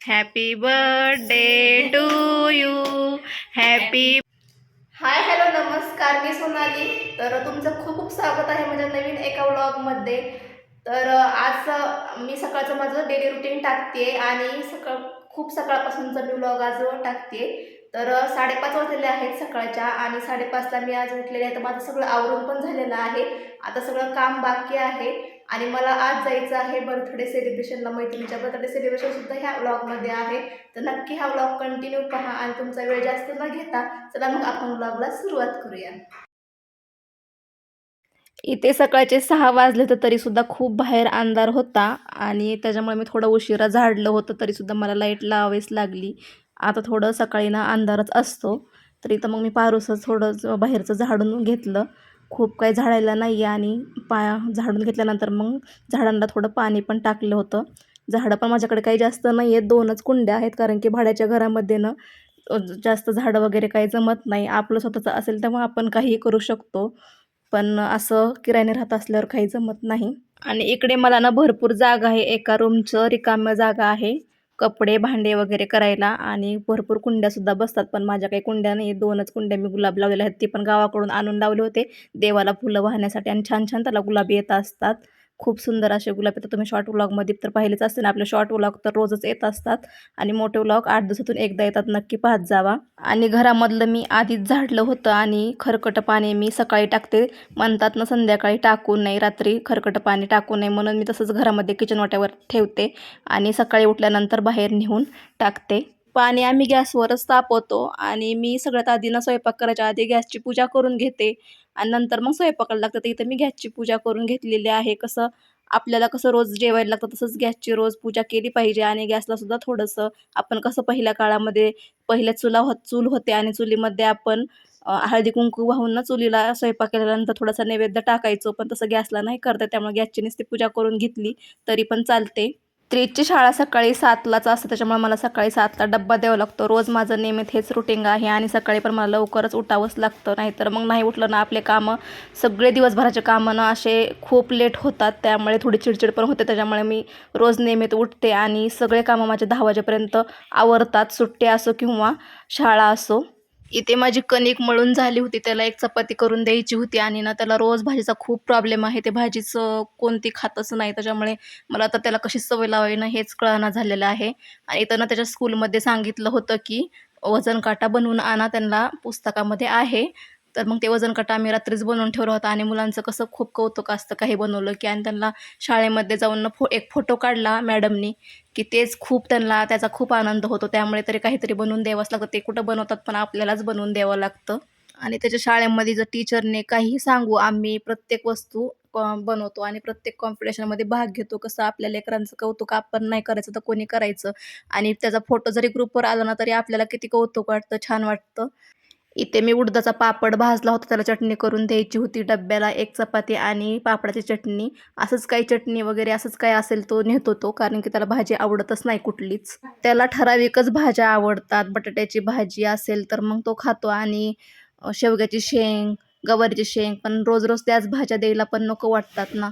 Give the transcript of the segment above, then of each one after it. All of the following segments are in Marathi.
Happy birthday to you happy hi hello नमस्कार. मी सोनाली. तर तुमचं खूप खूप स्वागत आहे माझ्या नवीन एका व्लॉगमध्ये तर आज मी सकाळचं माझं डेली रुटीन टाकते आणि सकाळ खूप सकाळपासूनचा मी व्लॉग आज टाकते तर साडेपाच वाजलेले आहेत सकाळच्या आणि साडेपाचला मी आज उठलेले आहे. तर माझं सगळं आवरून पण झालेलं आहे. आता सगळं काम बाकी आहे आणि मला आज जायचं आहे बर्थडे सेलिब्रेशनला. मैत्रिणीच्या बर्थडे सेलिब्रेशन सुद्धा ह्या व्लॉगमध्ये आहे. तर नक्की हा व्लॉग कंटिन्यू पहा आणि तुमचा वेळ जास्त न घेता चला मग आपण व्लॉगला सुरुवात करूया. इथे सकाळचे सहा वाजले तर तरीसुद्धा खूप बाहेर अंधार होता आणि त्याच्यामुळे मी थोडं उशिरा झाडलं होतं तरीसुद्धा मला लाइट लावावीच लागली. आता थोडं सकाळी ना अंधारच असतो. तर इथं मग मी पारूसं थोडं बाहेरचं झाडून घेतलं. खूप काही झाडायला नाही आहे आणि पा झाडून घेतल्यानंतर मग झाडांना थोडं पाणी पण टाकलं होतं. झाडं पण माझ्याकडे काही जास्त नाही आहेत दोनच कुंड्या आहेत. कारण की भाड्याच्या घरामध्ये ना जास्त झाडं वगैरे काही जमत नाही. आपलं स्वतःचं असेल तेव्हा आपण काहीही करू शकतो. पण असं किरायने राहत असल्यावर काही जमत नाही. आणि इकडे मला ना भरपूर जागा आहे. एका रूमचं रिकाम्य जागा आहे. कपडे भांडे वगैरे करायला आणि भरपूर कुंड्यासुद्धा बसतात. पण माझ्या काही कुंड्या नाही दोनच कुंड्या मी गुलाब लावलेल्या आहेत. ती पण गावाकडून आणून लावले होते. देवाला फुलं वाहण्यासाठी आणि छान छान त्याला गुलाबी येत असतात. खूप सुंदर असे गुलाबी तर तुम्ही शॉर्ट व्लॉगमध्ये तर पाहिलेच असते ना आपले शॉर्ट व्लॉग तर रोजच येत असतात आणि मोठे व्लॉग आठ दिवसातून एकदा येतात नक्की पाहत जावा. आणि घरामधलं मी आधीच झाडलं होतं आणि खरकट पाणी मी सकाळी टाकते. म्हणतात ना संध्याकाळी टाकू नये रात्री खरकटं पाणी टाकू नये म्हणून मी तसंच घरामध्ये किचन वाट्यावर ठेवते आणि सकाळी उठल्यानंतर बाहेर नेऊन टाकते. पाणी आम्ही गॅसवरच तापवतो आणि मी सगळ्यात आधी ना स्वयंपाक करायच्या आधी गॅसची पूजा करून घेते. आणि नंतर मग स्वयंपाकाला लागतं. तर इथं मी गॅसची पूजा करून घेतलेली आहे. कसं आपल्याला कसं रोज जेवायला लागतं तसंच गॅसची रोज पूजा केली पाहिजे. आणि गॅसला सुद्धा थोडंसं आपण कसं पहिल्या काळामध्ये पहिल्या चुला हो चूल होते आणि चुलीमध्ये आपण हळदी कुंकू वाहून ना चुलीला स्वयंपाक केल्यानंतर थोडासा नैवेद्य टाकायचो. पण तसं गॅसला नाही करता त्यामुळे गॅसची नुसती पूजा करून घेतली तरी पण चालते. त्रेची शाळा सकाळी सातलाच असते त्याच्यामुळे मला सकाळी सातला डब्बा द्यावा लागतो. रोज माझं नियमित हेच रुटीन आहे आणि सकाळी पण मला लवकरच उठावंच लागतं. नाहीतर मग नाही उठलं ना आपले कामं सगळे दिवसभराचे कामं ना असे खूप लेट होतात. त्यामुळे थोडी चिडचिड पण होते त्याच्यामुळे मी रोज नियमित उठते आणि सगळे कामं माझे दहा वाजेपर्यंत आवरतात. सुट्टी असो किंवा शाळा असो. इथे माझी कणिक मळून झाली होती त्याला एक चपाती करून द्यायची होती आणि ना त्याला रोज भाजीचा खूप प्रॉब्लेम आहे. ते भाजीचं कोणती खातच नाही त्याच्यामुळे मला आता त्याला कशी सवय लावावी ना हेच कळना झालेलं आहे. आणि इथं ना त्याच्या स्कूलमध्ये सांगितलं होतं की वजन काटा बनवून आणा त्यांना पुस्तकामध्ये आहे. तर मग ते वजन काटा आम्ही रात्रीच बनवून ठेवला होता आणि मुलांचं कसं खूप कौतुक असतं काही बनवलं की. आणि त्यांना शाळेमध्ये जाऊन फो एक फोटो काढला मॅडमनी की तेच खूप त्यांना त्याचा खूप आनंद होतो. त्यामुळे तरी काहीतरी बनवून द्यावंच लागतं. ते कुठं बनवतात पण आपल्यालाच बनवून द्यावं लागतं. आणि त्याच्या शाळेमध्ये जर टीचरने काही सांगू आम्ही प्रत्येक वस्तू क- बनवतो आणि प्रत्येक कॉम्पिटिशनमध्ये भाग घेतो. कसं आपल्या लेकरांचं कौतुक आपण नाही करायचं तर कोणी करायचं? आणि त्याचा फोटो जरी ग्रुपवर आला ना तरी आपल्याला किती कौतुक वाटतं छान वाटतं. इथे मी उडदाचा पापड भाजला होता त्याला चटणी करून द्यायची होती. डब्याला एक चपाती आणि पापडाची चटणी. असंच काही चटणी वगैरे असंच काही असेल तो नेतो तो कारण की त्याला भाजी आवडतच नाही कुठलीच. त्याला ठराविकच भाज्या आवडतात. बटाट्याची भाजी असेल तर मग तो खातो आणि शेवग्याची शेंग गवारीची शेंग. पण रोज रोज त्याच भाज्या द्यायला पण नको वाटतात ना.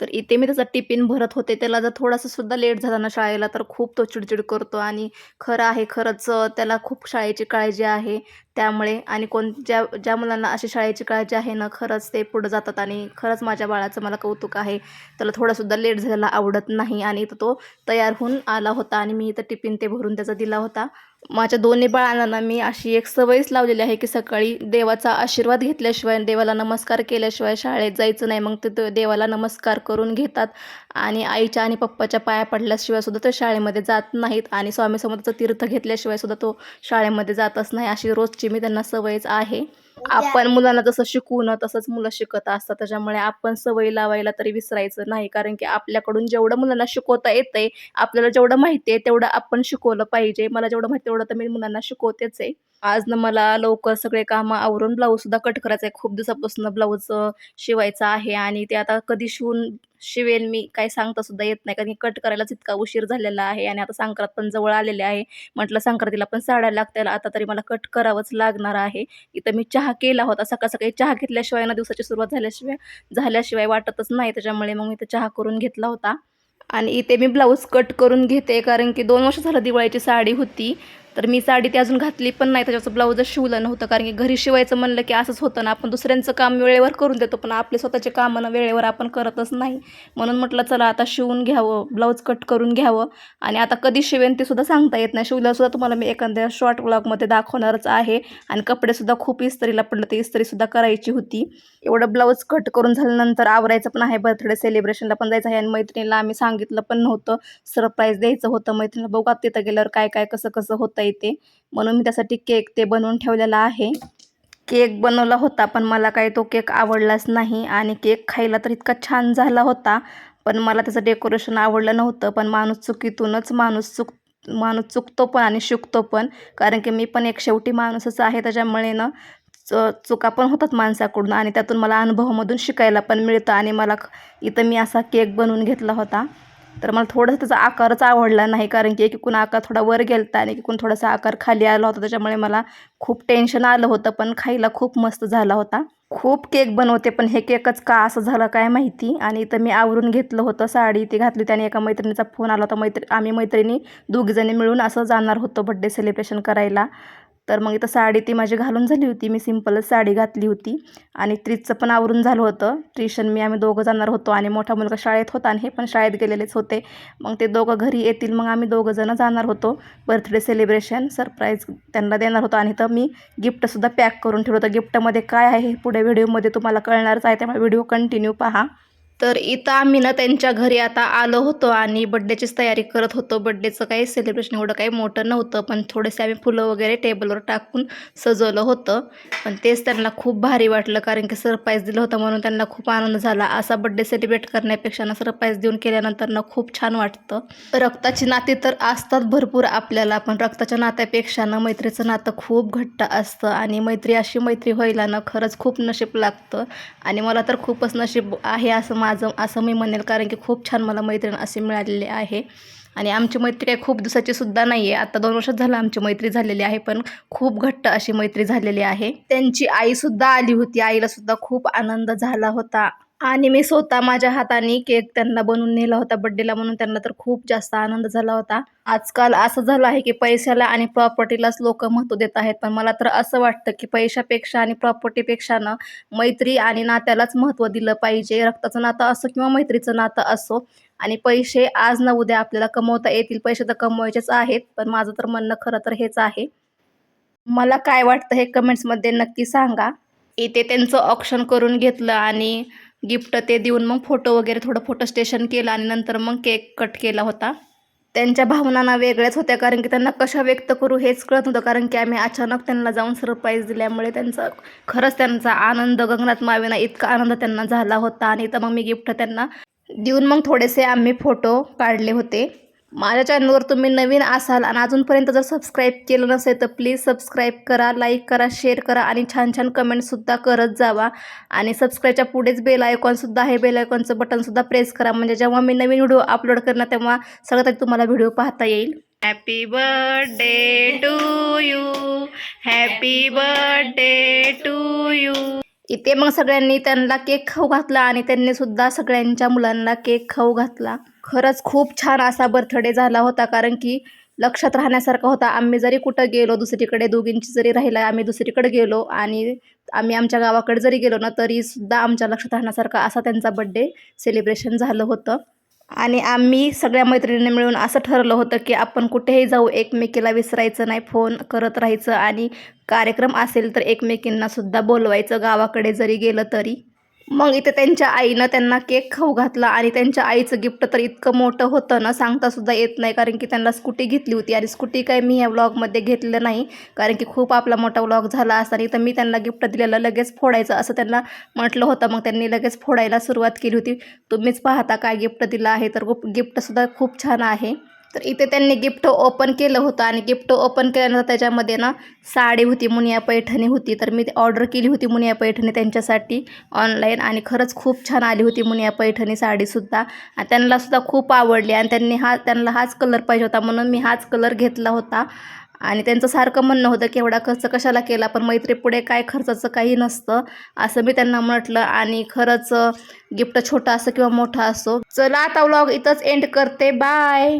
तर इथे मी त्याचा टिफिन भरत होते. त्याला जर थोडासा सुद्धा लेट झाला ना शाळेला तर खूप तो चिडचिड करतो आणि खरं आहे खरंच त्याला खूप शाळेची काळजी आहे त्यामुळे. आणि कोण ज्या ज्या मुलांना अशी शाळेची काळजी आहे ना खरंच ते पुढं जातात आणि खरंच माझ्या बाळाचं मला कौतुक आहे. त्याला थोडासुद्धा लेट झालेला आवडत नाही आणि तो तयार होऊन आला होता आणि मी इथं टिफिन ते भरून त्याचा दिला होता. माझ्या दोन्ही बाळांना मी अशी एक सवयच लावलेली आहे की सकाळी देवाचा आशीर्वाद घेतल्याशिवाय देवाला नमस्कार केल्याशिवाय शाळेत जायचं नाही. मग ते देवाला नमस्कार करून घेतात आणि आईच्या आणि पप्पाच्या पाया पडल्याशिवाय सुद्धा ते शाळेमध्ये जात नाहीत आणि स्वामी समर्थाचं तीर्थ घेतल्याशिवाय सुद्धा तो शाळेमध्ये जातच नाही. अशी रोजची मी त्यांना सवयच आहे. आपण मुलांना जसं शिकवू ना तसंच मुलं शिकत असतात. त्याच्यामुळे आपण सवय लावायला तरी विसरायचं नाही. कारण की आपल्याकडून जेवढं मुलांना शिकवता येतंय आपल्याला जेवढं माहिती आहे तेवढं आपण शिकवलं पाहिजे. मला जेवढं माहिती तेवढं तर मी मुलांना शिकवतेच आहे. आज ना मला लवकर सगळे कामं आवरून ब्लाऊजसुद्धा कट करायचा आहे खूप दिवसापासून ब्लाऊज शिवायचा आहे आणि ते आता कधी शिवून शिवेल मी काय सांगता सुद्धा येत नाही. कारण की कट करायलाच इतका उशीर झालेला आहे आणि आता संक्रांत पण जवळ आलेले आहे. म्हटलं संक्रांतीला पण साड्या लागतील. आता तरी मला कट करावंच लागणार आहे. इथं मी चहा केला होता. सकाळ सकाळी चहा घेतल्याशिवाय ना दिवसाची सुरुवात झाल्याशिवाय झाल्याशिवाय वाटतच नाही. त्याच्यामुळे मग मी तर चहा करून घेतला होता. आणि इथे मी ब्लाऊज कट करून घेते. कारण की दोन वर्ष झालं दिवाळीची साडी होती. तर मी साडी ती अजून घातली पण नाही त्याच्याचं ब्लाऊजच शिवलं नव्हतं कारण की घरी शिवायचं म्हणलं की असंच होतं ना आपण दुसऱ्यांचं काम वेळेवर करून देतो पण आपले स्वतःचे कामं वेळेवर आपण करतच नाही. म्हणून म्हटलं चला आता शिवून घ्यावं ब्लाऊज कट करून घ्यावं. आणि आता कधी शिवेन ते सुद्धा सांगता येत नाही. शिवल्यासुद्धा तुम्हाला मी एखाद्या शॉर्ट ब्लॉगमध्ये दाखवणारच आहे. आणि कपडेसुद्धा खूप इस्त्रीला पडलं ते इस्त्रीसुद्धा करायची होती. एवढं ब्लाऊज कट करून झाल्यानंतर आवरायचं पण आहे. बर्थडे सेलिब्रेशनला पण जायचं आहे. आणि मैत्रिणीला आम्ही सांगितलं पण नव्हतं. सरप्राईज द्यायचं होतं मैत्रिणीला. बघू आता तिथं गेल्यावर काय काय कसं कसं होतं येते. म्हणून मी त्यासाठी केक ते बनवून ठेवलेला आहे. केक बनवला होता पण मला काही तो केक आवडलाच नाही आणि केक खायला तर इतका छान झाला होता. पण मला त्याचं डेकोरेशन आवडलं नव्हतं पण माणूस चुकीतूनच माणूस चुक माणूस चुकतो पण आणि शिकतो पण. कारण की मी पण एक शेवटी माणूसच आहे त्याच्यामुळे ना च चुका पण होतात माणसाकडून आणि त्यातून मला अनुभवामधून शिकायला पण मिळतं आणि मला इथं मी असा केक बनवून घेतला होता. तर मला थोडंसं त्याचा आकारच आवडला नाही कारण की एकूण आकार थोडा वर गेलता आणि एकूण थोडासा आकार खाली आला होता. त्याच्यामुळे मला खूप टेन्शन आलं होतं पण खायला खूप मस्त झाला होता. खूप केक बनवते पण हे केकच का असं झालं काय माहिती? आणि इथं मी आवरून घेतलं होतं साडी ती घातली त्याने एका मैत्रिणीचा फोन आला होता. मैत्री आम्ही मैत्रिणी दोघीजणी मिळून असं जाणार होतो बड्डे सेलिब्रेशन करायला. तर मग इथं साडी ती माझी घालून झाली होती. मी सिम्पलच साडी घातली होती. आणि त्रिजचं पण आवरून झालं होतं. ट्रिशन मी आम्ही दोघं जाणार होतो. आणि मोठा मुलगा शाळेत होता आणि हे पण शाळेत गेलेलेच होते. मग ते दोघं घरी येतील. मग आम्ही दोघंजणं जाणार होतो. बर्थडे सेलिब्रेशन सरप्राईज त्यांना देणार होतो. आणि तर मी गिफ्टसुद्धा पॅक करून ठेवलं होतं. गिफ्टमध्ये काय आहे हे पुढे व्हिडिओमध्ये तुम्हाला कळणारच आहे. त्यामुळे व्हिडिओ कंटिन्यू पहा. तर इथं आम्ही ना त्यांच्या घरी आता आलो होतो आणि बड्डेचीच तयारी करत होतो. बड्डेचं काही सेलिब्रेशन एवढं काही मोठं नव्हतं पण थोडेसे आम्ही फुलं वगैरे टेबलवर टाकून सजवलं होतं. पण तेच त्यांना खूप भारी वाटलं कारण की सरप्राईज दिलं होतं म्हणून त्यांना खूप आनंद झाला. असा बड्डे सेलिब्रेट करण्यापेक्षा ना सरप्राईज देऊन केल्यानंतर ना खूप छान वाटतं. रक्ताची नाती तर असतात भरपूर आपल्याला पण रक्ताच्या नात्यापेक्षा ना मैत्रीचं नातं खूप घट्ट असतं. आणि मैत्री अशी मैत्री व्हायला ना खरंच खूप नशीब लागतं. आणि मला तर खूपच नशीब आहे असं माझं असं मी म्हणेल कारण की खूप छान मला मैत्रीण असे मिळालेले आहे. आणि आमची मैत्री काही खूप दिवसाची सुद्धा नाही आहे आता दोन वर्षात झालं आमची मैत्री झालेली आहे पण खूप घट्ट अशी मैत्री झालेली आहे. त्यांची आईसुद्धा आली होती. आईला सुद्धा खूप आनंद झाला होता. आणि मी स्वतः माझ्या हाताने केक त्यांना बनवून नेला होता बड्डेला म्हणून त्यांना तर खूप जास्त आनंद झाला होता. आजकाल असं झालं आहे की पैशाला आणि प्रॉपर्टीलाच लोक महत्त्व देत आहेत पण मला तर असं वाटतं की पैशापेक्षा आणि प्रॉपर्टीपेक्षा ना मैत्री आणि नात्यालाच महत्त्व दिलं पाहिजे. रक्ताचं नातं असो किंवा मैत्रीचं नातं असो आणि पैसे आज ना उद्या आपल्याला कमवता येतील. पैसे तर कमवायचेच आहेत पण माझं तर म्हणणं खरं तर हेच आहे. मला काय वाटतं हे कमेंट्समध्ये नक्की सांगा. इथे त्यांचं ऑप्शन करून घेतलं आणि गिफ्ट ते देऊन मग फोटो वगैरे थोडं फोटो स्टेशन केलं आणि नंतर मग केक कट केला होता. त्यांच्या भावना ना वेगळ्याच होत्या कारण की त्यांना कशा व्यक्त करू हेच कळत नव्हतं कारण की आम्ही अचानक त्यांना जाऊन सरप्राईज दिल्यामुळे त्यांचा खरंच त्यांचा आनंद गगनात मावेना इतका आनंद त्यांना झाला होता आणि तर मग मी गिफ्ट त्यांना देऊन मग थोडेसे आम्ही फोटो काढले होते. माझ्या चॅनलवर तुम्ही नवीन असाल आणि अजूनपर्यंत जर सबस्क्राईब केलं नसेल तर प्लीज सबस्क्राईब करा लाईक करा शेअर करा आणि छान छान कमेंटसुद्धा करत जावा. आणि सबस्क्राईबच्या पुढेच बेल आयकॉनसुद्धा आहे. बेल आयकॉनचं बटनसुद्धा प्रेस करा. म्हणजे जेव्हा मी नवीन व्हिडिओ अपलोड करणार तेव्हा सगळ्यात आधी तुम्हाला व्हिडिओ पाहता येईल. Happy birthday to you happy birthday to you इथे मग सगळ्यांनी त्यांना केक खाऊ घातला आणि त्यांनी सुद्धा सगळ्यांच्या मुलांना केक खाऊ घातला. खरंच खूप छान असा बर्थडे झाला होता कारण की लक्षात राहण्यासारखा होता. आम्ही जरी कुठं गेलो दुसरीकडे दोघींची जरी राहिला आम्ही दुसरीकडे गेलो आणि आम्ही आमच्या गावाकडे जरी गेलो ना तरी सुद्धा आमच्या लक्षात राहण्यासारखा असा त्यांचा बड्डे सेलिब्रेशन झालं होतं. आणि आम्ही सगळ्या मैत्रिणींनी मिळून असं ठरलं होतं की आपण कुठेही जाऊ एकमेकीला विसरायचं नाही फोन करत राहायचं आणि कार्यक्रम असेल तर एकमेकींना सुद्धा बोलवायचं गावाकडे जरी गेलं तरी. मग इथे त्यांच्या आईनं त्यांना केक खाऊ घातला आणि त्यांच्या आईचं गिफ्ट तर इतकं मोठं होतं ना सांगता सुद्धा येत नाही. कारण की त्यांना स्कूटी घेतली होती आणि स्कूटी काय मी ह्या व्लॉगमध्ये घेतलं नाही. कारण की खूप आपला मोठा व्लॉग झाला असता आणि तर मी त्यांना गिफ्ट दिलेलं लगेच फोडायचं असं त्यांना म्हटलं होतं. मग त्यांनी लगेच फोडायला सुरुवात केली होती. तुम्हीच पाहता काय गिफ्ट दिलं आहे. तर गिफ्टसुद्धा खूप छान आहे. तर इथे त्यांनी गिफ्ट ओपन केलं होतं आणि गिफ्ट ओपन केल्यानंतर त्याच्यामध्ये ना साडी होती मुनिया पैठणी होती. तर मी ऑर्डर केली होती मुनिया पैठणी त्यांच्यासाठी ऑनलाईन आणि खरंच खूप छान आली होती मुनिया पैठणी साडीसुद्धा आणि त्यांनासुद्धा खूप आवडली आणि त्यांनी हा त्यांना हाच कलर पाहिजे होता म्हणून मी हाच कलर घेतला होता. आणि त्यांचं सारखं म्हणणं होतं की एवढा खर्च कशाला केला पण मैत्री पुढे काय खर्चाचं काही नसतं असं मी त्यांना म्हटलं. आणि खरंच गिफ्ट छोटं असो किंवा मोठं असो. चला आता व्लॉग इथंच एंड करते. बाय